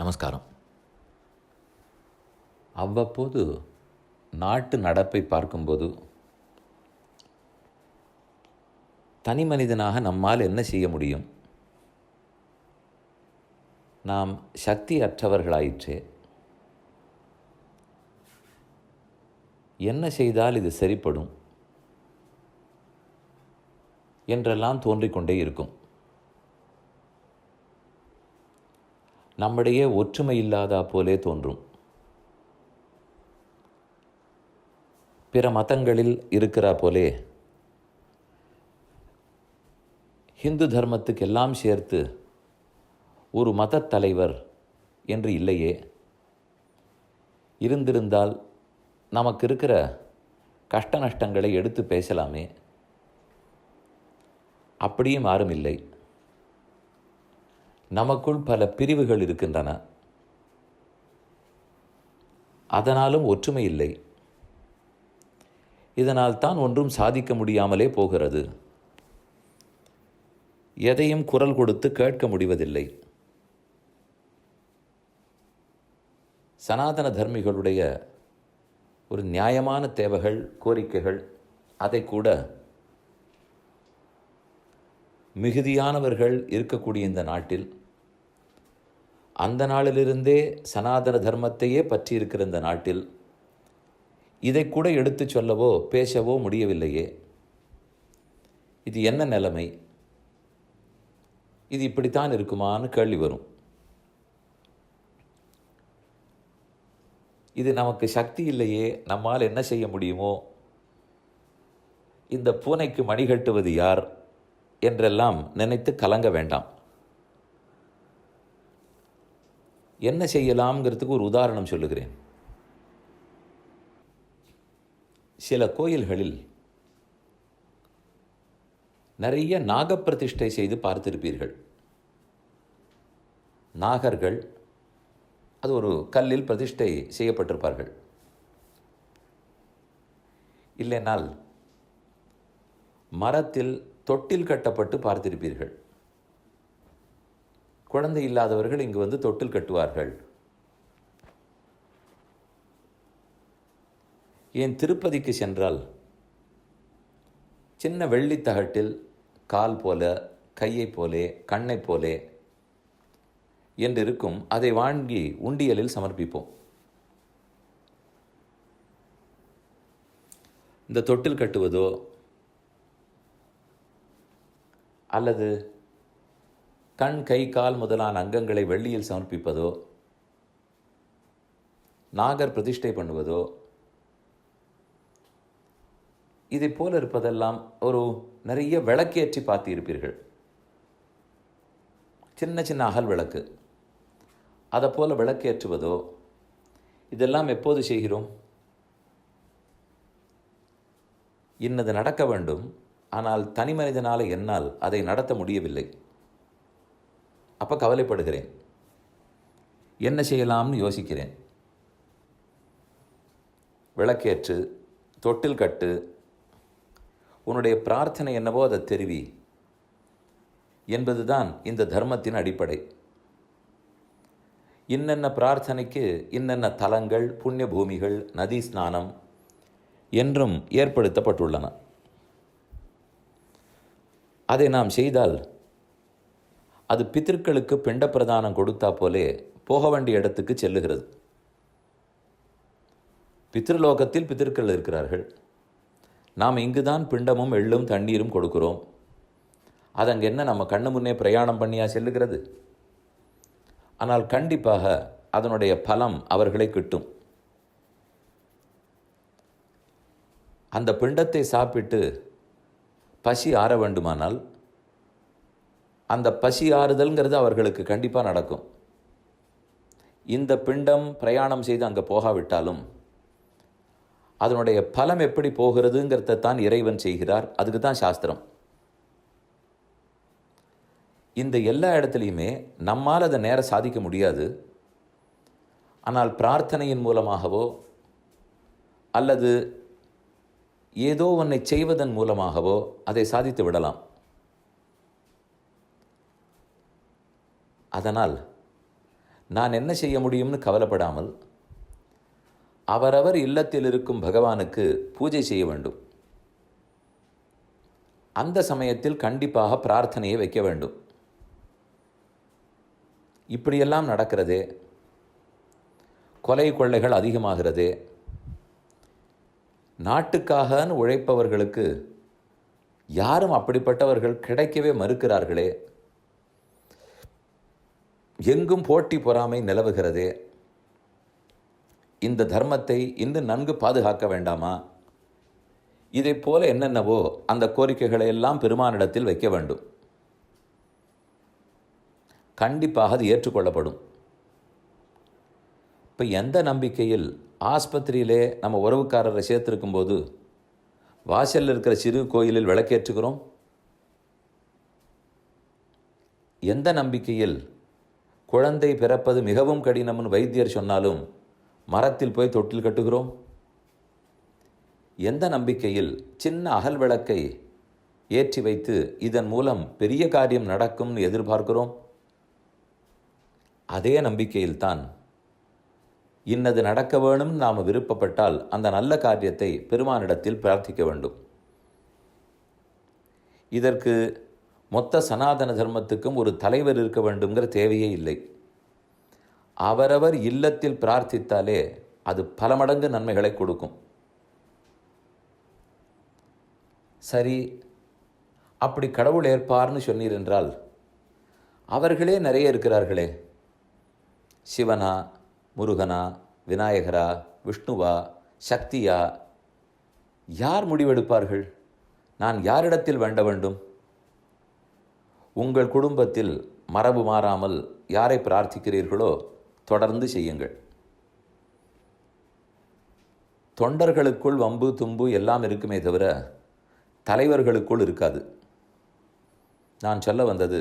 நமஸ்காரம். அவ்வப்போது நாட்டு நடப்பை பார்க்கும்போது தனி மனிதனாக நம்மால் என்ன செய்ய முடியும்? நாம் சக்தி அற்றவர்களாயிற்றே என்ன செய்தால் இது சரிப்படும்? என்றெல்லாம் தோன்றிக்கொண்டே இருக்கும். நம்மிடையே ஒற்றுமை இல்லாதா போலே தோன்றும். பிற மதங்களில் இருக்கிறா போலே. ஹிந்து தர்மத்துக்கு எல்லாம் சேர்த்து ஒரு மதத்தலைவர் என்று இல்லையே. இருந்திருந்தால் நமக்கு இருக்கிற கஷ்ட நஷ்டங்களை எடுத்து பேசலாமே. அப்படியும் யாரும் இல்லை. நமக்குள் பல பிரிவுகள் இருக்கின்றன. அதனாலும் ஒற்றுமை இல்லை. இதனால் தான் ஒன்றும் சாதிக்க முடியாமலே போகிறது. எதையும் குரல் கொடுத்து கேட்க முடிவதில்லை. சனாதன தர்மிகளுடைய ஒரு நியாயமான தேவைகள் கோரிக்கைகள் அதை கூட மிகுதியானவர்கள் இருக்கக்கூடிய இந்த நாட்டில் அந்த நாளிலிருந்தே சனாதன தர்மத்தையே பற்றி இருக்கிற இந்த நாட்டில் இதை கூட எடுத்துச் சொல்லவோ பேசவோ முடியவில்லையே. இது என்ன நிலைமை? இது இப்படித்தான் இருக்குமான்னு கேள்வி வரும். இது நமக்கு சக்தி இல்லையே நம்மால் என்ன செய்ய முடியுமோ? இந்த பூனைக்கு மணி கட்டுவது யார்? என்றெல்லாம் நினைத்து கலங்க வேண்டாம். என்ன செய்யலாம்ங்கிறதுக்கு ஒரு உதாரணம் சொல்லுகிறேன். சில கோயில்களில் நிறைய நாகப்பிரதிஷ்டை செய்து பார்த்திருப்பீர்கள். நாகர்கள் அது ஒரு கல்லில் பிரதிஷ்டை செய்யப்பட்டிருப்பார்கள். இல்லைனால் மரத்தில் தொட்டில் கட்டப்பட்டு பார்த்திருப்பீர்கள். குழந்தை இல்லாதவர்கள் இங்கு வந்து தொட்டில் கட்டுவார்கள். ஏன் திருப்பதிக்கு சென்றால் சின்ன வெள்ளித் தகட்டில் கால் போல கையை போலே கண்ணை போலே என்று இருக்கும் அதை வாங்கி உண்டியலில் சமர்ப்பிப்போம். இந்த தொட்டில் கட்டுவதோ அல்லது கண் கை கால் முதலான அங்கங்களை வெள்ளியில் சமர்ப்பிப்பதோ நாகர் பிரதிஷ்டை பண்ணுவதோ இதை போல இருப்பதெல்லாம் ஒரு நிறைய விளக்கேற்றி பார்த்திருப்பீர்கள். சின்ன சின்ன அகல் விளக்கு. அதை போல விளக்கேற்றுவதோ இதெல்லாம் எப்போது செய்கிறோம்? இன்னது நடக்க வேண்டும் ஆனால் தனி மனிதனால் என்னால் அதை நடத்த முடியவில்லை. அப்போ கவலைப்படுகிறேன். என்ன செய்யலாம்னு யோசிக்கிறேன். விளக்கேற்று தொட்டில் கட்டு உன்னுடைய பிரார்த்தனை என்னவோ அதை தெரிவி. என்பதுதான் இந்த தர்மத்தின் அடிப்படை. இன்னென்ன பிரார்த்தனைக்கு இன்னென்ன தலங்கள் புண்ணிய பூமிகள் நதி ஸ்நானம் என்றும் ஏற்படுத்தப்பட்டுள்ளன. அதை நாம் செய்தால் அது பித்திருக்களுக்கு பிண்ட பிரதானம் கொடுத்தா போலே போக வேண்டிய இடத்துக்கு செல்லுகிறது. பித்ருலோகத்தில் பித்திருக்கள் இருக்கிறார்கள். நாம் இங்குதான் பிண்டமும் எள்ளும் தண்ணீரும் கொடுக்கிறோம். அது அங்கே என்ன நம்ம கண்ணு முன்னே பிரயாணம் பண்ணியா செல்லுகிறது? ஆனால் கண்டிப்பாக அதனுடைய பலம் அவர்களை கிட்டும். அந்த பிண்டத்தை சாப்பிட்டு பசி ஆற வேண்டுமானால் அந்த பசி ஆறுதல்ங்கிறது அவர்களுக்கு கண்டிப்பாக நடக்கும். இந்த பிண்டம் பிரயாணம் செய்து அங்கே போகாவிட்டாலும் அதனுடைய பலம் எப்படி போகிறதுங்கிறத தான் இறைவன் செய்கிறார். அதுக்கு தான் சாஸ்திரம். இந்த எல்லா இடத்துலையுமே நம்மால் அதை நேர சாதிக்க முடியாது. ஆனால் பிரார்த்தனையின் மூலமாகவோ அல்லது ஏதோ ஒன்றை செய்வதன் மூலமாகவோ அதை சாதித்து விடலாம். அதனால் நான் என்ன செய்ய முடியும்னு கவலைப்படாமல் அவரவர் இல்லத்தில் இருக்கும் பகவானுக்கு பூஜை செய்ய வேண்டும். அந்த சமயத்தில் கண்டிப்பாக பிரார்த்தனையை வைக்க வேண்டும். இப்படியெல்லாம் நடக்கிறதே கொலை கொள்ளைகள் அதிகமாகிறதே நாட்டுக்காகன்னு உழைப்பவர்களுக்கு யாரும் அப்படிப்பட்டவர்கள் கிடைக்கவே மறுக்கிறார்களே எங்கும் போட்டி பொறாமை நிலவுகிறதே. இந்த தர்மத்தை இன்னும் நன்கு பாதுகாக்க வேண்டாமா? இதை போல என்னென்னவோ அந்த கோரிக்கைகளை எல்லாம் பெருமானிடத்தில் வைக்க வேண்டும். கண்டிப்பாக அது ஏற்றுக்கொள்ளப்படும். இப்போ எந்த நம்பிக்கையில் ஆஸ்பத்திரியிலே நம்ம உறவுக்காரரை சேர்த்துருக்கும் போது வாசலில் இருக்கிற சிறு கோயிலில் விளக்கேற்றுகிறோம்? எந்த நம்பிக்கையில் குழந்தை பிறப்பது மிகவும் கடினம்னு வைத்தியர் சொன்னாலும் மரத்தில் போய் தொட்டில் கட்டுகிறோம்? எந்த நம்பிக்கையில் சின்ன அகல் விளக்கை ஏற்றி வைத்து இதன் மூலம் பெரிய காரியம் நடக்கும்னு எதிர்பார்க்கிறோம்? அதே நம்பிக்கையில்தான் இன்னது நடக்க வேணும்னு நாம் விருப்பப்பட்டால் அந்த நல்ல காரியத்தை பெருமானிடத்தில் பிரார்த்திக்க வேண்டும். இதற்கு மொத்த சனாதன தர்மத்துக்கும் ஒரு தலைவர் இருக்க வேண்டுங்கிற தேவையே இல்லை. அவரவர் இல்லத்தில் பிரார்த்தித்தாலே அது பல மடங்கு நன்மைகளை கொடுக்கும். சரி அப்படி கடவுள் ஏற்பார்னு சொன்னீர் என்றால் அவர்களே நிறைய இருக்கிறார்களே. சிவனா முருகனா விநாயகரா விஷ்ணுவா சக்தியா யார் முடிவெடுப்பார்கள்? நான் யாரிடத்தில் வேண்ட வேண்டும்? உங்கள் குடும்பத்தில் மரபு மாறாமல் யாரை பிரார்த்திக்கிறீர்களோ தொடர்ந்து செய்யுங்கள். தொண்டர்களுக்குள் வம்பு தும்பு எல்லாம் இருக்குமே தவிர தலைவர்களுக்குள் இருக்காது. நான் சொல்ல வந்தது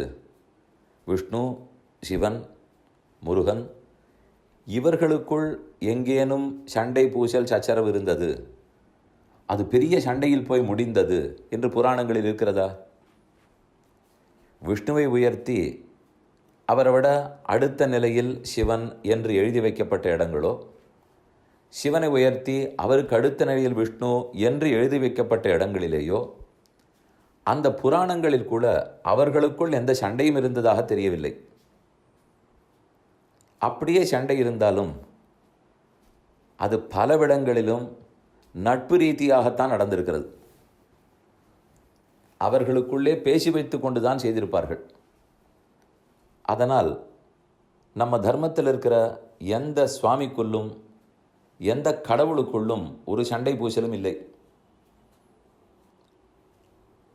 விஷ்ணு சிவன் முருகன் இவர்களுக்குள் எங்கேனும் சண்டை பூசல் சச்சரவு இருந்தது. அது பெரிய சண்டையில் போய் முடிந்தது என்று புராணங்களில் இருக்கிறதா? விஷ்ணுவை உயர்த்தி அவரை விட அடுத்த நிலையில் சிவன் என்று எழுதி வைக்கப்பட்ட இடங்களோ சிவனை உயர்த்தி அவருக்கு அடுத்த நிலையில் விஷ்ணு என்று எழுதி வைக்கப்பட்ட இடங்களிலேயோ அந்த புராணங்களில் கூட அவர்களுக்குள் எந்த சண்டையும் இருந்ததாக தெரியவில்லை. அப்படியே சண்டை இருந்தாலும் அது பலவிடங்களிலும் நட்பு ரீதியாகத்தான் நடந்திருக்கிறது. அவர்களுக்குள்ளே பேசி வைத்து கொண்டு தான் செய்திருப்பார்கள். அதனால் நம்ம தர்மத்தில் இருக்கிற எந்த சுவாமிக்குள்ளும் எந்த கடவுளுக்குள்ளும் ஒரு சண்டை பூசலும் இல்லை.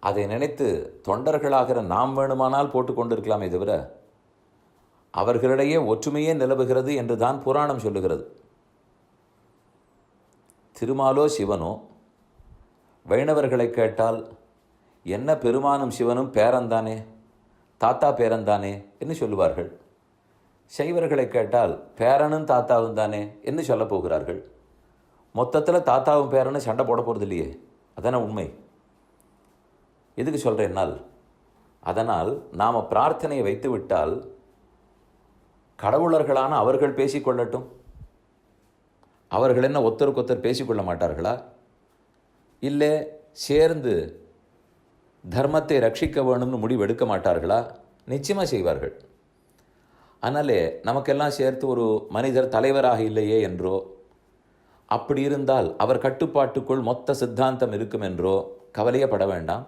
அதை நினைத்து தொண்டர்களாகிற நாம் வேணுமானால் போட்டுக்கொண்டிருக்கலாமே தவிர அவர்களிடையே ஒற்றுமையே நிலவுகிறது என்று தான் புராணம் சொல்லுகிறது. திருமாலோ சிவனோ வைணவர்களை கேட்டால் என்ன பெருமானும் சிவனும் பேரன்தானே? தாத்தா பேரன்தானே? என்று சொல்லுவார்கள். சைவர்களை கேட்டால் பேரனும் தாத்தாவும் தானே என்று சொல்லப் போகிறார்கள். மொத்தத்தில் தாத்தாவும் பேரனும் சண்டை போட போகிறது இல்லையே அதான உண்மை. எதுக்கு சொல்கிறேன்னால் அதனால் நாம் பிரார்த்தனையை வைத்து விட்டால் கடவுளர்களான அவர்கள் பேசிக்கொள்ளட்டும் அவர்கள் என்ன ஒருத்தருக்கொத்தர் பேசிக்கொள்ள மாட்டார்களா? இல்லை சேர்ந்து தர்மத்தை ரட்சிக்க வேணும்னு முடிவு எடுக்க மாட்டார்களா? நிச்சயமாக செய்வார்கள். அதனாலே நமக்கெல்லாம் சேர்த்து ஒரு மனிதர் தலைவராக இல்லையே என்றோ அப்படி இருந்தால் அவர் கட்டுப்பாட்டுக்குள் மொத்த சித்தாந்தம் இருக்கும் என்றோ கவலையப்பட வேண்டாம்.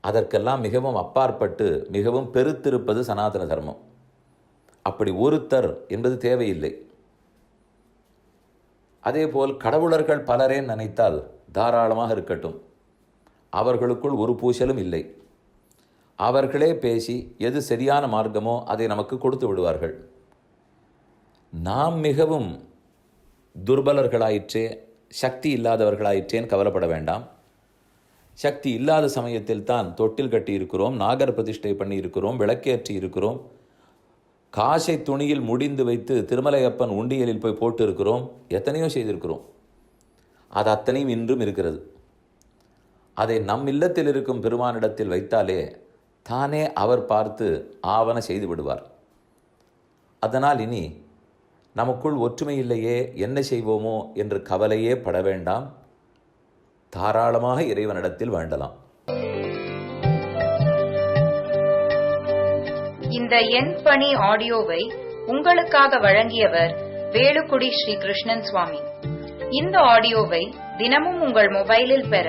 அதற்கெல்லாம் மிகவும் அப்பாற்பட்டு மிகவும் பெருத்திருப்பது சனாதன தர்மம். அப்படி ஒருத்தர் என்பது தேவையில்லை. அதேபோல் கடவுளர்கள் பலரே நினைத்தால் தாராளமாக இருக்கட்டும். அவர்களுக்குள் ஒரு பூசலும் இல்லை. அவர்களே பேசி எது சரியான மார்க்கமோ அதை நமக்கு கொடுத்து விடுவார்கள். நாம் மிகவும் துர்பலர்களாயிற்றே சக்தி இல்லாதவர்களாயிற்றேன் கவலைப்பட வேண்டாம். சக்தி இல்லாத சமயத்தில் தான் தொட்டில் கட்டி இருக்கிறோம் நாகர் பிரதிஷ்டை பண்ணி இருக்கிறோம் விளக்கேற்றி இருக்கிறோம். காசை துணியில் முடிந்து வைத்து திருமலையப்பன் உண்டியலில் போய் போட்டு இருக்கிறோம் எத்தனையோ செய்திருக்கிறோம். அது அத்தனையும் இன்றும் இருக்கிறது. அதை நம் இல்லத்தில் இருக்கும் பெருமானிடத்தில் வைத்தாலே தானே அவர் பார்த்து ஆவண செய்து விடுவார். அதனால் இனி நமக்குள் ஒற்றுமை இல்லையே என்ன செய்வோமோ என்று கவலையே பட வேண்டாம். தாராளமாக இறைவனிடத்தில் வேண்டலாம். இந்த எண் பணி ஆடியோவை உங்களுக்காக வழங்கியவர் வேலுக்குடி ஸ்ரீ கிருஷ்ணன் சுவாமி. இந்த ஆடியோவை தினமும் உங்கள் மொபைலில் பெற